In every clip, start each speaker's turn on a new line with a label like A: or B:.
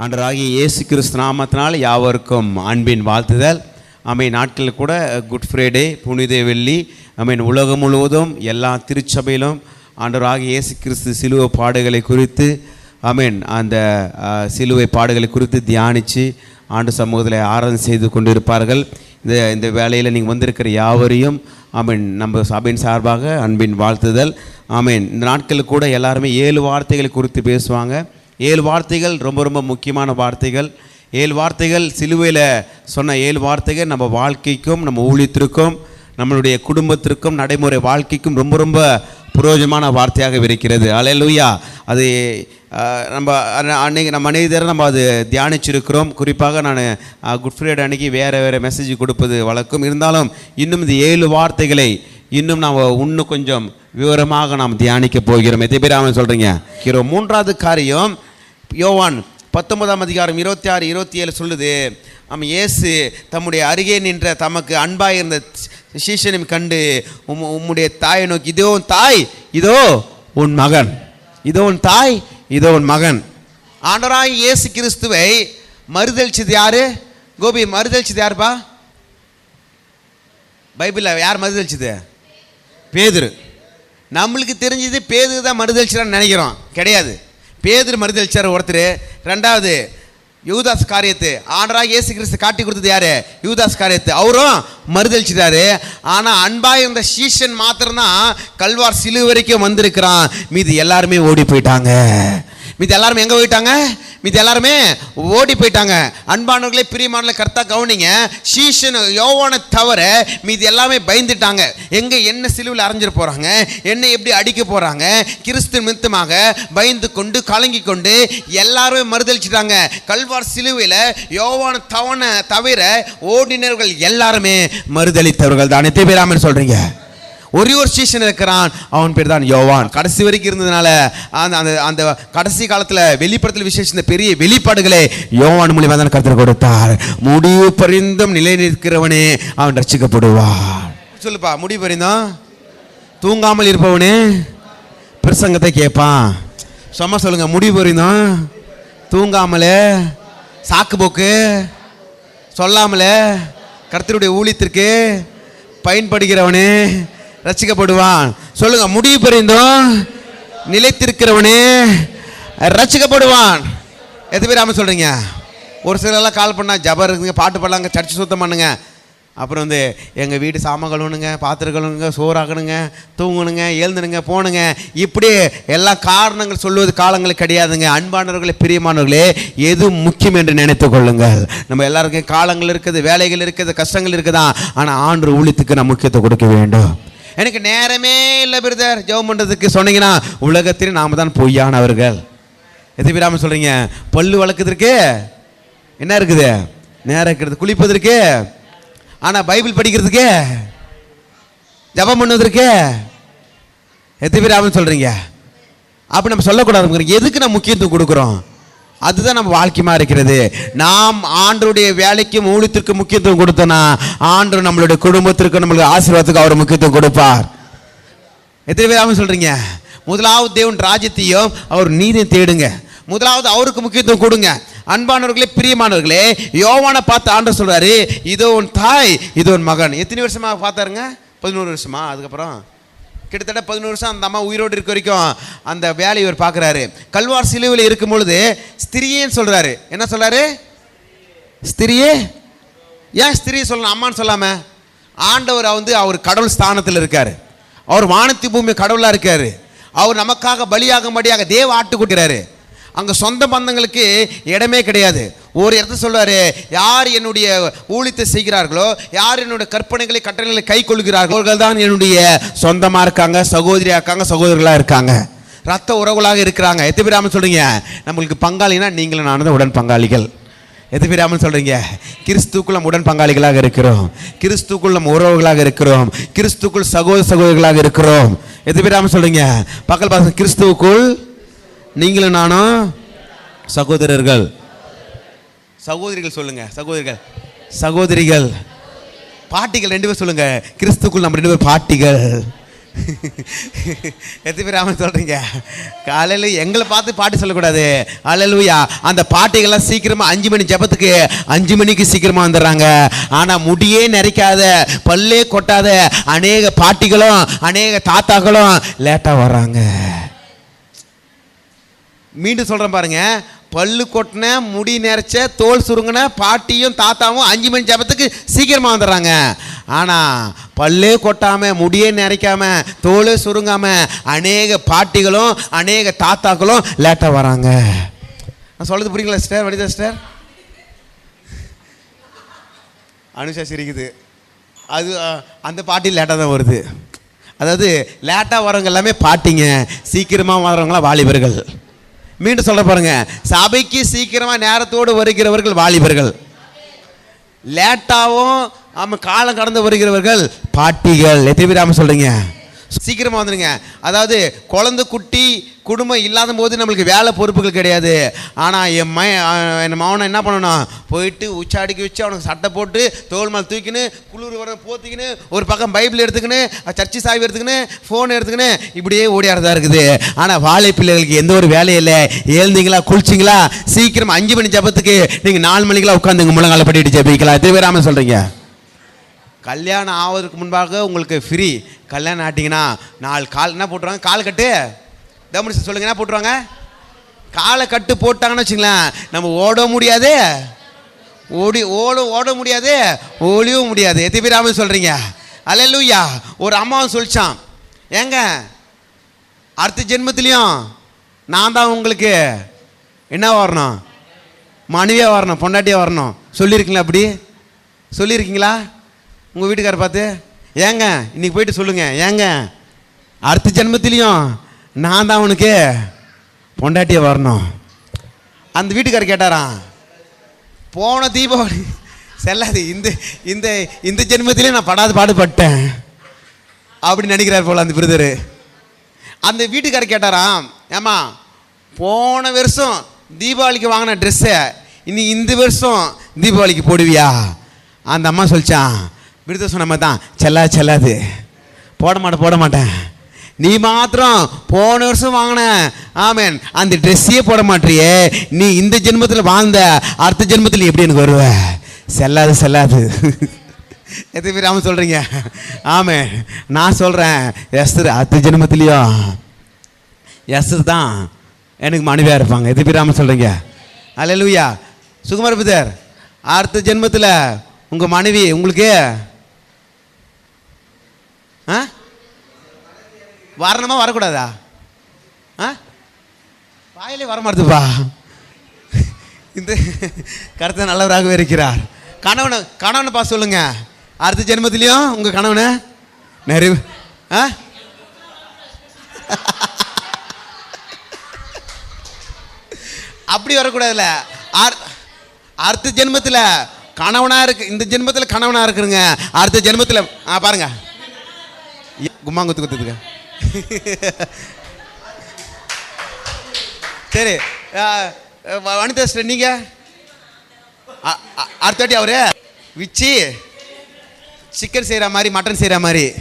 A: ஆண்டராகிய இயேசு கிறிஸ்து நாமத்தினால் யாவருக்கும் அன்பின் வாழ்த்துதல். அமை நாட்களில் கூட குட் ஃப்ரைடே புனித வெள்ளி அமீன். உலகம் முழுவதும் எல்லா திருச்சபையிலும் ஆண்டராகிய இயேசு கிறிஸ்து சிலுவை பாடுகளை குறித்து அமீன். அந்த சிலுவை பாடுகளை குறித்து தியானித்து ஆண்டு சமூகத்தில் ஆராதனை செய்து கொண்டிருப்பார்கள். இந்த இந்த வேலையில் நீங்கள் வந்திருக்கிற யாவரையும் ஆமீன் நம்ம சபையின் சார்பாக அன்பின் வாழ்த்துதல். ஆமீன் இந்த நாட்களில் கூட எல்லாருமே ஏழு வார்த்தைகளை குறித்து பேசுவாங்க. ஏழு வார்த்தைகள் ரொம்ப ரொம்ப முக்கியமான வார்த்தைகள். ஏழு வார்த்தைகள் சிலுவையில் சொன்ன ஏழு வார்த்தைகள் நம்ம வாழ்க்கைக்கும் நம்ம ஊழியத்திற்கும் நம்மளுடைய குடும்பத்திற்கும் நடைமுறை வாழ்க்கைக்கும் ரொம்ப ரொம்ப புரோஜனமான வார்த்தையாக இருக்கிறது. அலையலூயா அது நம்ம அன்னைக்கு நம்ம மனிதரை நம்ம அது தியானிச்சிருக்கிறோம். குறிப்பாக நான் குட் ஃப்ரைடே அன்னைக்கு வேறு வேறு மெசேஜ் கொடுப்பது வழக்கம். இருந்தாலும் இன்னும் இந்த ஏழு வார்த்தைகளை இன்னும் நாம் இன்னும் கொஞ்சம் விவரமாக நாம் தியானிக்க போகிறோம். எத்தனை பேர் அவன் சொல்கிறீங்க மூன்றாவது காரியம் யோவான் பத்தொன்பதாம் அதிகாரம் இருபத்தி ஆறு இருபத்தி ஏழு சொல்லுது ஆமாம் இயேசு தம்முடைய அருகே நின்ற தமக்கு அன்பாக இருந்த சீஷனையும் கண்டு உம் உம்முடைய தாயை நோக்கி இதோ உன் தாய் இதோ உன் மகன். இதோ உன் தாய் இதோ உன் மகன். ஆண்டராய் இயேசு கிறிஸ்துவை மறுதளிச்சது யாரு? கோபி மறுதளிச்சது யாருப்பா? பைபிளில் யார் மறுதளிச்சது பேதுரு. நம்மளுக்கு தெரிஞ்சது பேதுரு தான் மறுதளிச்சான்னு நினைக்கிறோம். கிடையாது. பேதர் மறுதளிச்சார் ஒருத்தர் ரெண்டாவது யூதாஸ் காரியத்து. ஆண்டராக இயேசு கிறிஸ்து காட்டி கொடுத்தது யாரு? யூதாஸ் காரியத்து. அவரும் மறுதளிச்சிட்டாரு ஆனால் அன்பாக இருந்த சீஷன் மாத்திரம்தான் கல்வார் சிலு வரைக்கும் வந்திருக்கிறான். மீது எல்லாருமே ஓடி போயிட்டாங்க. மீது எல்லாருமே எங்கே போயிட்டாங்க? மீது எல்லாருமே ஓடி போயிட்டாங்க. அன்பானவர்களே பிரியமானவர்களே கரெக்டாக கவனிங்க. சீஷன் யோவானை தவிர மீது எல்லாமே பயந்துட்டாங்க. எங்கே என்ன சிலுவில் அரைஞ்சிட போகிறாங்க என்ன எப்படி அடிக்க போகிறாங்க கிறிஸ்து நிமித்தமாக பயந்து கொண்டு கலங்கி கொண்டு எல்லாருமே மறுதளிச்சிட்டாங்க. கல்வார் சிலுவையில் யோவான தவணை தவிர ஓடினர்கள் எல்லாருமே மறுதளித்தவர்கள் தான். எத்தனை பேர் சொல்கிறீங்க ஒரே ஒரு சீசன் இருக்கிறான். அவன் பேர் தான் யோவான். கடைசி வரைக்கும் இருந்ததுனால அந்த அந்த அந்த கடைசி காலத்தில் வெளிப்படத்தில் விசேஷம் இந்த பெரிய வெளிப்பாடுகளை யோவான் மூலியமாக தான் கருத்தில் கொடுத்தார். முடிவு பரிந்தும் நிலை நிற்கிறவனே அவன் ரசிக்கப்படுவான் சொல்லுப்பா முடிவு பரிந்தோம்? தூங்காமல் இருப்பவனே பிரசங்கத்தை கேட்பான். சும்மா சொல்லுங்க முடிவு பரிந்தோம்? தூங்காமலே? சாக்கு போக்கு சொல்லாமலே? கர்த்தருடைய ஊழியத்திற்கு பயன்படுகிறவனே ரசிக்கப்படுவான். சொல்லுங்க முடிவு பெறிந்தும் நிலைத்திருக்கிறவனே ரசிக்கப்படுவான். எது பேர் ஆமாம் சொல்கிறீங்க ஒரு சிலர்லாம் கால் பண்ணால் ஜபர் இருக்குங்க பாட்டு பாடலாங்க சர்ச்சு சுத்தம் பண்ணுங்க. அப்புறம் வந்து எங்கள் வீடு சாமான் கழுவணுங்க பாத்திரம் கழுவணுங்க சோறாக்கணுங்க தூங்கணுங்க எழுந்துனுங்க போகணுங்க இப்படி எல்லா காரணங்கள் சொல்லுவது காலங்கள் கிடையாதுங்க. அன்பானவர்களே பிரியமானவர்களே எது முக்கியம் என்று நினைத்து கொள்ளுங்கள். நம்ம எல்லாருக்கும் காலங்கள் இருக்குது வேலைகள் இருக்குது கஷ்டங்கள் இருக்குதா ஆனால் ஆண்டு ஊழியத்துக்கு நான் முக்கியத்துவம் கொடுக்க வேண்டும். எனக்கு நேரமே இல்லை பிரதர். ஜெபம் பண்ணுறதுக்கு சொன்னீங்கன்னா உலகத்தில் நாம தான் பொய்யானவர்கள். எது விடாமல் சொல்கிறீங்க பல்லு வளர்க்குறதுக்கு என்ன இருக்குது? நேரம் இருக்கிறது. குளிப்பதற்கு? ஆனால் பைபிள் படிக்கிறதுக்கு? ஜெபம் பண்ணுவதற்கு? எத்தனை பேர் ஆமாம் சொல்கிறீங்க அப்படி நம்ம சொல்லக்கூடாது எதுக்கு நம்ம முக்கியத்துவம் கொடுக்குறோம்? அதுதான் நம்ம வாழ்க்கையமாக இருக்கிறது. நாம் ஆண்டருடைய வேலைக்கும் ஊழியத்திற்கு முக்கியத்துவம் கொடுத்தோன்னா ஆண்டு நம்மளுடைய குடும்பத்திற்கு நம்மளுடைய ஆசீர்வாதத்துக்கு அவர் முக்கியத்துவம் கொடுப்பார். எத்தனை பேர் சொல்கிறீங்க முதலாவது தேவன் ராஜ்யத்தையும் அவர் நீதியும் தேடுங்க. முதலாவது அவருக்கு முக்கியத்துவம் கொடுங்க. அன்பானவர்களே பிரியமானவர்களே யோவானை பார்த்து ஆண்டவர் சொல்கிறாரு இதோ உன் தாய் இதோ உன் மகன். எத்தனை வருஷமாக பார்த்தாருங்க? பதினோரு வருஷமா? அதுக்கப்புறம்? கிட்டத்தட்ட பதினோரு வருஷம் அந்த அம்மா உயிரோடு இருக்க வரைக்கும் அந்த வேலையை இவர் பார்க்குறாரு. கல்வார் சிலுவையில் இருக்கும் பொழுது ஸ்திரியேன்னு சொல்கிறாரு என்ன சொல்கிறாரு ஸ்திரியே? ஏன் ஸ்திரியை சொல்லணும்? அம்மான்னு சொல்லாம? ஆண்டவர் வந்து அவர் கடவுள் ஸ்தானத்தில் இருக்கார். அவர் வானத்தி பூமி கடவுளாக இருக்கார். அவர் நமக்காக பலியாகும்படியாக தேவ ஆட்டுக்குட்டிறாரு அங்கே சொந்த பந்தங்களுக்கு இடமே கிடையாது. ஒரு இடத்த சொல்றாரு யார் என்னுடைய ஊழியத்தை செய்கிறார்களோ யார் என்னுடைய கற்பனைகளை கட்டளைகளை கை கொள்கிறார்களோ தான் என்னுடைய சொந்தமாக இருக்காங்க சகோதரியாக இருக்காங்க சகோதரர்களாக இருக்காங்க. ரத்த உறவுகளாக இருக்கிறாங்க. எத்தனை பேர் சொல்கிறீங்க நம்மளுக்கு பங்காளினா நீங்களும் நானும் தான் உடன் பங்காளிகள். எது பேராமல் சொல்றீங்க? கிறிஸ்துக்குள் நம்ம உடன் பங்காளிகளாக இருக்கிறோம். கிறிஸ்துக்குள் நம்ம உறவுகளாக இருக்கிறோம். கிறிஸ்துக்குள் சகோதர சகோதரிகளாக இருக்கிறோம். எது பேராமல் சொல்றீங்க? பக்கல் பார்த்து கிறிஸ்துவுக்குள் நீங்களும் நானும் சகோதரர்கள். சகோதரிகள் சொல்லுங்க சகோதரிகள். சகோதரிகள். பாட்டிகள் ரெண்டு பேர் சொல்லுங்க. கிறிஸ்துக்குள் நம்ம ரெண்டு பேர் பாட்டிகள். எத்தனை பேர் அவன் சொல்கிறீங்க காலையில் எங்களை பார்த்து பாட்டு சொல்லக்கூடாது. அலலுயா அந்த பாட்டிகள்லாம் சீக்கிரமாக அஞ்சு மணி ஜெபத்துக்கு அஞ்சு மணிக்கு சீக்கிரமாக வந்துடுறாங்க. ஆனால் முடியே நிறைக்காத பல்லே கொட்டாத அநேக பாட்டிகளும் அநேக தாத்தாக்களும் லேட்டாக வர்றாங்க. மீண்டும் சொல்கிறேன் பாருங்கள் பல்லு கொட்டின முடி நெரைச்ச தோல் சுருங்கின பாட்டியும் தாத்தாவும் அஞ்சு மணி ஜபத்துக்கு சீக்கிரமாக வந்துடுறாங்க. ஆனால் பல்லே கொட்டாமல் முடியே நெரைக்காம தோலே சுருங்காமல் அநேக பாட்டிகளும் அநேக தாத்தாக்களும் லேட்டாக வராங்க. நான் சொல்கிறது புரியுங்களா சிஸ்டர்? வனிதா சிஸ்டர்? அனுஷா சிரிக்குது. அது அந்த பாட்டி லேட்டாக தான் வருது. அதாவது லேட்டாக வரவங்க எல்லாமே பாட்டிங்க. சீக்கிரமாக வரவங்களாம் வாலிபர்கள். மீண்டும் சொல்ல பாருங்க. சபைக்கு சீக்கிரமாக நேரத்தோடு வருகிறவர்கள் வாலிபர்கள். லேட்டாகவும் நம்ம காலம் கடந்து வருகிறவர்கள் பாட்டிகள். எத்தனை பேர் சொல்கிறீங்க சீக்கிரமாக வந்துடுங்க அதாவது குழந்தை குட்டி குடும்பம் இல்லாத போது நம்மளுக்கு வேலை பொறுப்புகள் கிடையாது. ஆனால் என் மய என் மவனை என்ன பண்ணணும் போயிட்டு உச்சாடிக்கு வச்சு அவனுக்கு சட்டை போட்டு தோல் மேலே தூக்கின்னு குளிர் வர போத்திக்கின்னு ஒரு பக்கம் பைபிள் எடுத்துக்கின்னு சர்ச்சி சாவி எடுத்துக்கின்னு ஃபோன் எடுத்துக்கின்னு இப்படியே ஓடியாரதா இருக்குது. ஆனால் வாழை பிள்ளைகளுக்கு எந்த ஒரு வேலையும் இல்லை. எழுந்தீங்களா குளிச்சிங்களா? சீக்கிரம் அஞ்சு மணி ஜபத்துக்கு நீங்கள் நாலு மணிக்கெல்லாம் உட்காந்துங்க முழங்கால படிட்டு ஜபிக்கலாம். எத்தனை பேர் சொல்கிறீங்க கல்யாணம் ஆவதற்கு முன்பாக உங்களுக்கு ஃப்ரீ கல்யாணம் ஆட்டிங்கன்னா நாலு கால் என்ன போட்டுருவாங்க? கால் கட்டு? தமுனி சொல்லுங்க என்ன போட்டுருவாங்க? காலை கட்டு போட்டாங்கன்னு வச்சுங்களேன் நம்ம ஓட முடியாது. ஓடி ஓட ஓட முடியாது ஓடியும் முடியாது. எத்தனை பேர் ஆமாம் சொல்கிறீங்க அல்லேலூயா. ஒரு அம்மாவும் சொல்லிச்சான். ஏங்க அடுத்த ஜென்மத்திலையும் நான் தான் உங்களுக்கு என்ன வரணும்? மனைவியாக வரணும் பொண்டாட்டியாக வரணும். சொல்லியிருக்கீங்களா அப்படி? சொல்லியிருக்கீங்களா? உங்கள் வீட்டுக்கார பார்த்து ஏங்க இன்னைக்கு போயிட்டு சொல்லுங்கள் ஏங்க அடுத்த ஜென்மத்திலையும் நான் தான் அவனுக்கு பொண்டாட்டியை வரணும். அந்த வீட்டுக்காரர் கேட்டாராம் போன தீபாவளி செல்லாது இந்த இந்த இந்த ஜென்மத்திலே நான் படாது பாடுபட்டேன். அப்படி நினைக்கிறார் போல அந்த பிரதரு அந்த வீட்டுக்காரர் கேட்டாராம் ஏம்மா போன வருஷம் தீபாவளிக்கு வாங்கின ட்ரெஸ்ஸை இனி இந்த வருஷம் தீபாவளிக்கு போடுவியா? அந்த அம்மா சொல்லிச்சான் விருத சொன்ன மாதிரி தான் செல்லா செல்லாது. போட மாட்டேன் போட மாட்டேன். நீ மாத்திரம் போன வருஷம் வாங்கின. ஆமேன். அந்த ட்ரெஸ்ஸையே போட மாட்டியே. நீ இந்த ஜென்மத்தில் வாழ்ந்த அடுத்த ஜென்மத்தில் எப்படி எனக்கு வருவ? செல்லாது செல்லாது. எத்தனை பேர் ஆமாம் சொல்கிறீங்க ஆமே நான் சொல்கிறேன் எஸ்தர் அடுத்த ஜென்மத்திலையோ எஸ்தர் தான் எனக்கு மனைவியாக இருப்பாங்க. எத்தனை பேர் ஆமாம் சொல்கிறீங்க அல்லேலூயா சுகுமார் புதர் அடுத்த ஜென்மத்தில் உங்கள் மனைவி உங்களுக்கு ஆ? வரணுமா வரக்கூடாதா? ஆ? வாயிலே வரமாட்டுதுப்பா இந்த கருத்தை நல்லவராகவே இருக்கிறார். கணவனை கணவனை பார்த்து சொல்லுங்க. அடுத்த ஜென்மத்திலையும் உங்கள் கணவனை நிறைவு ஆ? அப்படி வரக்கூடாதுல்ல. அடுத்த ஜென்மத்தில் கணவனாக இருக்கு இந்த ஜென்மத்தில் கணவனாக இருக்குங்க. அடுத்த ஜென்மத்தில் ஆ பாருங்க. கும்மாங்குத்து குத்துதுங்க. சரி ஆ, வனிதா சிஸ்டர் நீங்க? அ- அடுத்த வாட்டி அவரு? விச்சி சிக்கன் செய்கிற மாதிரி மட்டன் செய்கிற மாதிரி.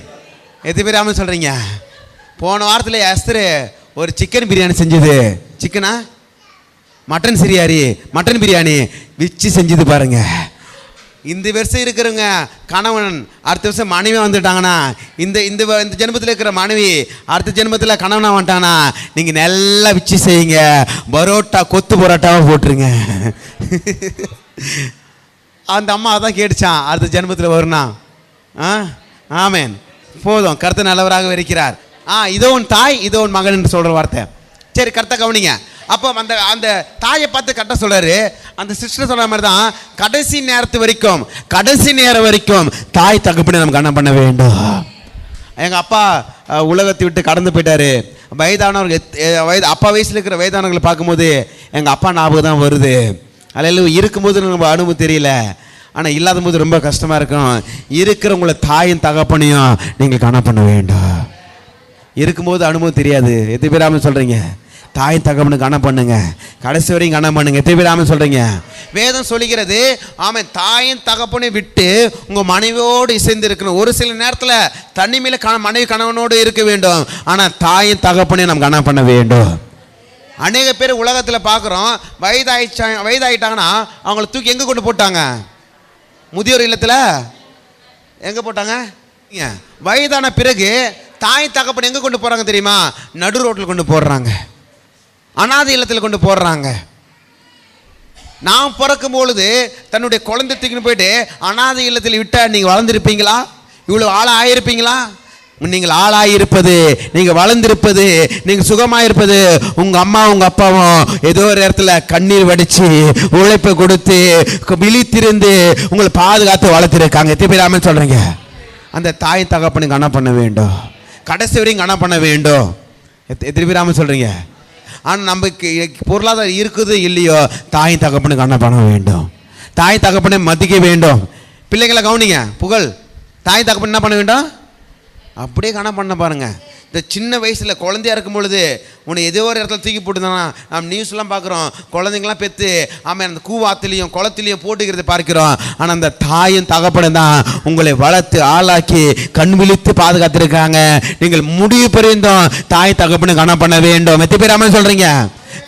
A: எது பேர் ஆமாம் சொல்கிறீங்க போன வாரத்தில் எஸ்தர் ஒரு சிக்கன் பிரியாணி செஞ்சது. சிக்கனா? மட்டன் சிரியாரி மட்டன் பிரியாணி விச்சு செஞ்சது பாருங்கள் இந்த வருஷம் இருக்கிறவங்க கணவன் அடுத்த வருஷம் மனைவி வந்துட்டாங்கன்னா இந்த இந்த இந்த ஜென்மத்தில் இருக்கிற மனைவி அடுத்த ஜென்மத்தில் கணவனாக வந்துட்டானா நீங்கள் நல்லா விச்சு செய்யுங்க. பரோட்டா கொத்து பரோட்டாவை போட்டுருங்க. அந்த அம்மா அதான் கேட்டுச்சான் அடுத்த ஜென்மத்தில் வரும்னா. ஆ? ஆமேன். போதும் கருத்து நல்லவராக இருக்கிறார். ஆ இதோ உன் தாய் இதோ உன் மகன் என்று சொல்கிற வார்த்தை. சரி கருத்தை கவனிங்க. அப்போ அந்த அந்த தாயை பார்த்து கட்ட சொல்றாரு. அந்த சிஸ்டர் சொல்கிற மாதிரி தான் கடைசி நேரத்து வரைக்கும் கடைசி நேரம் வரைக்கும் தாய் தகப்பனை நம்ம கண்ணம் பண்ண வேண்டும். எங்கள் அப்பா உலகத்தை விட்டு கடந்து போயிட்டாரு. வயதானவர்கள் எ- வயது அப்பா வயசில் இருக்கிற வயதானவர்களை பார்க்கும்போது எங்கள் அப்பா ஞாபகம் தான் வருது. அதில் இருக்கும்போது நம்ம அனுபவம் தெரியல. ஆனால் இல்லாத போது ரொம்ப கஷ்டமாக இருக்கும். இருக்கிறவங்கள தாயும் தகப்பனையும் நீங்கள் காண பண்ண வேண்டும். இருக்கும்போது அனுபவம் தெரியாது. எது பேராமல் சொல்கிறீங்க தாய் தகப்பனு கனம் பண்ணுங்க. கடைசி வரையும் கனம் பண்ணுங்க. திருவிழாமல் சொல்றீங்க? வேதம் சொல்லுகிறது ஆமாம் தாயின் தகப்பனை விட்டு உங்கள் மனைவியோடு இசைந்து இருக்கணும் ஒரு சில நேரத்தில் தனிமையில் கண மனைவி கணவனோடு இருக்க வேண்டும். ஆனால் தாயின் தகப்பனை நம்ம கனம் பண்ண வேண்டும். அநேக பேர் உலகத்தில் பார்க்குறோம் வயதாயிச்சா வயதாயிட்டாங்கன்னா அவங்கள தூக்கி எங்கே கொண்டு போட்டாங்க? முதியோர் இல்லத்தில்? எங்கே போட்டாங்க? வயதான பிறகு தாய் தகப்பன் எங்கே கொண்டு போகிறாங்க தெரியுமா? நடு ரோட்டில் கொண்டு போடுறாங்க. அனாதை இல்லத்தில் கொண்டு போடுறாங்க. நான் பிறக்கும் பொழுது தன்னுடைய குழந்தை தூக்கின்னு போயிட்டு அனாதை இல்லத்தில் விட்டால் நீங்கள் வளர்ந்துருப்பீங்களா? இவ்வளோ ஆளாக ஆயிருப்பீங்களா நீங்கள் ஆளாயிருப்பது நீங்கள் வளர்ந்திருப்பது நீங்கள் சுகமாயிருப்பது உங்கள் அம்மா உங்கள் அப்பாவும் ஏதோ ஒரு இடத்துல கண்ணீர் வடித்து உழைப்பை கொடுத்து விழித்திருந்து உங்களை பாதுகாத்து வளர்த்துருக்காங்க. எத்தனை பேர் ஆமாம் சொல்கிறீங்க அந்த தாய் தகப்பனுக்கு கணம் பண்ண வேண்டும். கடைசி வரையும் கணம் பண்ண வேண்டும். எத்த- எத்தனை பேர் ஆமாம் சொல்கிறீங்க ஆனால் நமக்கு பொருளாதாரம் இருக்குது இல்லையோ தாய் தகப்பனுக்கு கணம் பண்ண வேண்டும். தாய் தகப்பனை மதிக்க வேண்டும். பிள்ளைங்களை கவனிங்க புகழ். தாய் தகப்பன் என்ன பண்ண வேண்டும்? அப்படியே கணம் பண்ண பாருங்கள் இந்த சின்ன வயசில் குழந்தையா இருக்கும் பொழுது உன்னை ஏதோ ஒரு இடத்துல தூக்கி போட்டுருந்தானா? நம்ம நியூஸ்லாம் பார்க்குறோம். குழந்தைங்களாம் பெற்று ஆமாம் அந்த கூவாத்துலேயும் குளத்துலேயும் போட்டுக்கிறது பார்க்கிறோம். ஆனால் அந்த தாயும் தகப்பனும் தான் உங்களை வளர்த்து ஆளாக்கி கண் விழித்து பாதுகாத்திருக்காங்க நீங்கள் முடிவு பெரிந்தும் தாய் தகப்பனு கணம் பண்ண வேண்டும். எத்தனை பேர் ஆமாம் சொல்கிறீங்க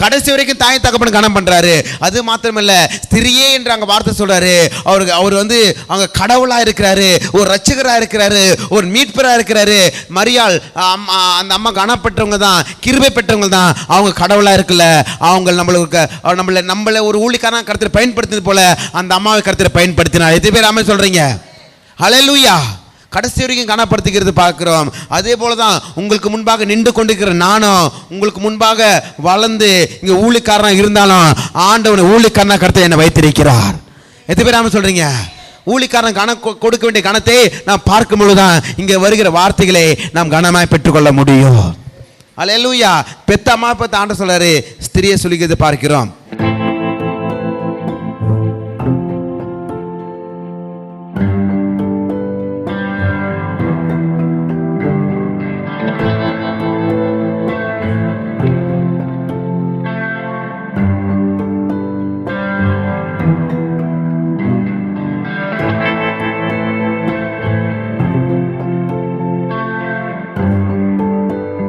A: கடைசி வரைக்கும் தாய் தகப்பன் கணம் பண்ணுறாரு அது மாத்திரமில்ல ஸ்திரியே என்று அங்கே வார்த்தை சொல்கிறாரு அவருக்கு அவர் வந்து அங்கே கடவுளாக இருக்கிறாரு ஒரு ரட்சகரா இருக்கிறாரு ஒரு மீட்பராக இருக்கிறாரு. மரியாள் அம்மா அந்த அம்மா கனப்பட்டவங்க தான் கிருபை பெற்றவங்க தான். அவங்க கடவுளாக இருக்குல்ல அவங்க நம்மளுக்கு அவர் நம்மள ஒரு ஊழிக்காரன் கருத்தில் பயன்படுத்தினது போல அந்த அம்மாவை கருத்தில் பயன்படுத்தினார். எத்தனை பேர் அம்மா சொல்றீங்க? ஹalleluya கடைசி வரைக்கும் கனப்படுத்திக்கிறது பார்க்கிறோம். அதே போல தான் உங்களுக்கு முன்பாக நின்று கொண்டிருக்கிற நானும் உங்களுக்கு முன்பாக வளர்ந்து இங்கே ஊழிக்காரனாக இருந்தாலும் ஆண்டவனை ஊழிக்காரனாக கருத்தை என்னை வைத்திருக்கிறார். எத்தனை பேர் சொல்கிறீங்க ஊழிக்காரன் கண கொடுக்க வேண்டிய கணத்தை நாம் பார்க்கும் பொழுதுதான் இங்கே வருகிற வார்த்தைகளை நாம் கனமாய் பெற்றுக்கொள்ள முடியும். அல்லேலூயா பெத்த அம்மா பெத்த ஆண்ட சொல்றாரு ஸ்திரியை சொல்லிக்கிறது பார்க்கிறோம்.